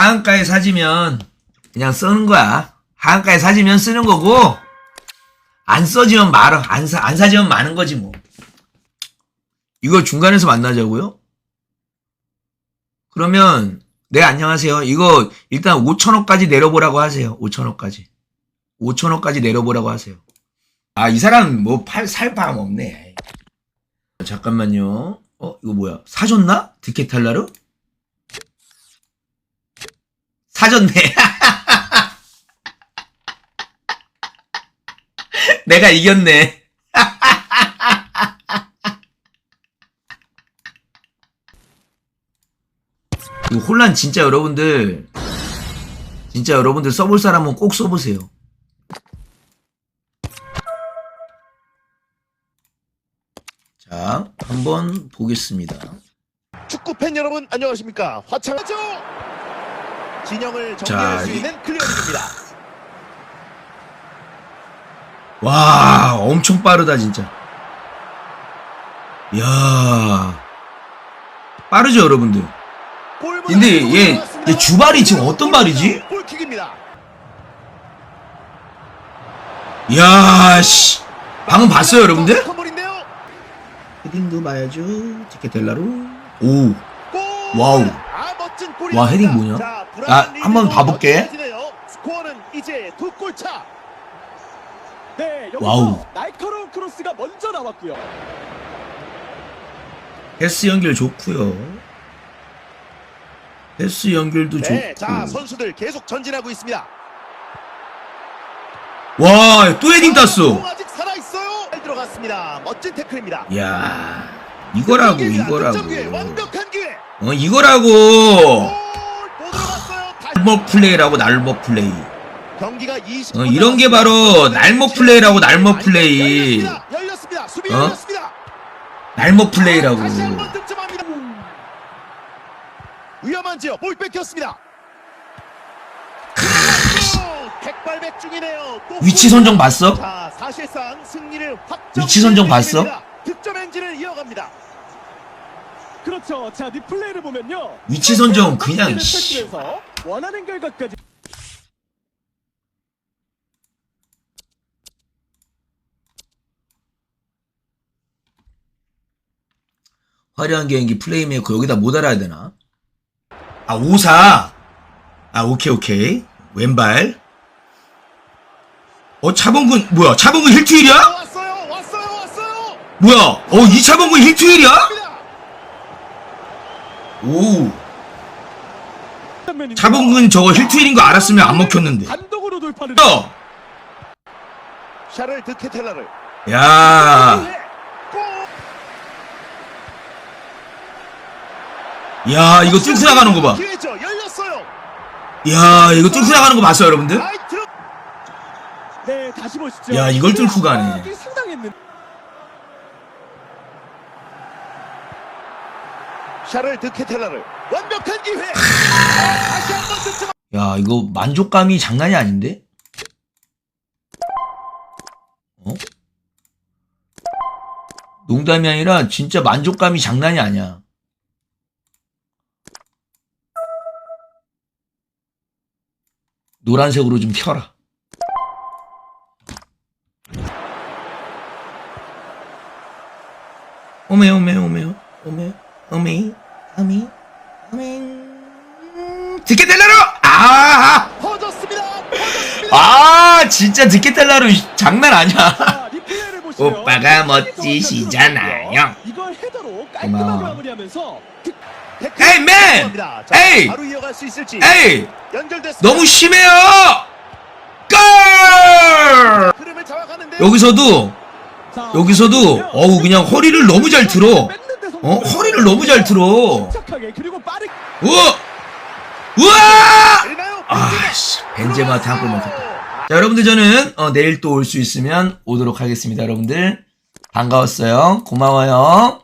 하한가에 사지면 그냥 쓰는 거야. 하한가에 사지면 쓰는 거고 안 써지면 말어. 안, 사, 안 사지면 마는 거지 뭐. 이거 중간에서 만나자고요? 그러면 네 안녕하세요. 이거 일단 5천원까지 내려보라고 하세요. 5천원까지. 5천원까지 내려보라고 하세요. 아 이 사람 뭐 팔살 바람 없네. 잠깐만요. 어 이거 뭐야? 사줬나? 디케탈라르? 사줬네. 내가 이겼네. 이 혼란 진짜 여러분들 진짜 여러분들 써볼 사람은 꼭 써보세요. 자, 한번 보겠습니다. 축구 팬 여러분 안녕하십니까 화창하죠 진영을 정리할 자, 수 이- 있는 클리어링입니다 와, 엄청 빠르다, 진짜. 이야. 빠르죠, 여러분들? 근데 얘-. 얘 주발이 지금 어떤 발이지? 골킥입니다 이야, 씨. 방금 봤어요, 여러분들? 헤딩도 봐야죠. 티켓텔라로. 오. 골! 와우. 와. 헤딩 뭐냐? 자, 아, 한번 봐볼게. 스코어는 이제 두골 차. 네, 와우. 날카로운 크로스가 먼저 나왔고요. 패스 연결 좋고요. 패스 연결도 네, 좋고. 자 선수들 계속 전진하고 있습니다. 와, 또 헤딩 공 땄어. 아직 살아 있어요. 잘 들어갔습니다. 멋진 태클입니다. 이야. 이거라고. 이거라고. 완벽한 기회. 어, 이거라고. 날먹 플레이라고, 날먹 플레이. 경기가 20. 어, 이런 게 바로 날먹 플레이라고, 날먹 플레이. 어? 날먹 플레이라고. 득점합니다. 위험한지요. 볼 뺏겼습니다. 백발백중이네요. 또 위치 골. 선정 봤어? 자, 사실상 승리를 확정. 위치 선정 봤어? 득점 엔진을 이어갑니다. 그렇죠. 자, 리플레이를 보면요. 위치 선정 그냥, 원하는 결과까지 화려한 개인기 플레이메이커 여기다 못 알아야 되나? 아, 54. 아, 오케이, 오케이. 왼발. 어, 차범근, 뭐야, 차범근 힐트윌이야? 왔어요. 왔어요. 왔어요. 뭐야, 어, 이 차범근 힐트윌이야? 갑니다. 오, 차범근 저거 힐트윌인 거 알았으면 안 먹혔는데. 단독으로 돌파를 어, 샤를 드케텔라를. 야, 골! 야, 이거 뚫고 나가는 거 봐. 야, 이거 뚫고 나가는 거 봤어요, 여러분들? 네, 다시 보시죠. 야, 이걸 뚫고 가네. 압박이 상당했는데. 샤를 드케텔라를 완벽한 기회. 다시 한번 득점. 야, 이거 만족감이 장난이 아닌데? 어? 농담이 아니라 진짜 만족감이 장난이 아니야. 노란색으로 좀. 오메 오메 오메 오메 오메 오메 오메 듣게 될라로? 아! 아 진짜 듣게 달라로 장난 아니야. 오빠가 멋지시잖아요. 이걸 헤더로 깔끔하게 고마워. 태클 에이, 맨! 에이! 바로 이어갈 수 있을지 에이! 연결됐습니다. 너무 심해요! 골! 흐름을 잡아가는데 여기서도 자, 여기서도 어우 그냥 허리를 너무 잘 틀어. 뺏는데 어? 허리를 너무 잘 틀어 우와! 우와? 아씨 벤제마한테 한 골만 쳤다. 자 여러분들 저는 어, 내일 또 올 수 있으면 오도록 하겠습니다 여러분들. 반가웠어요. 고마워요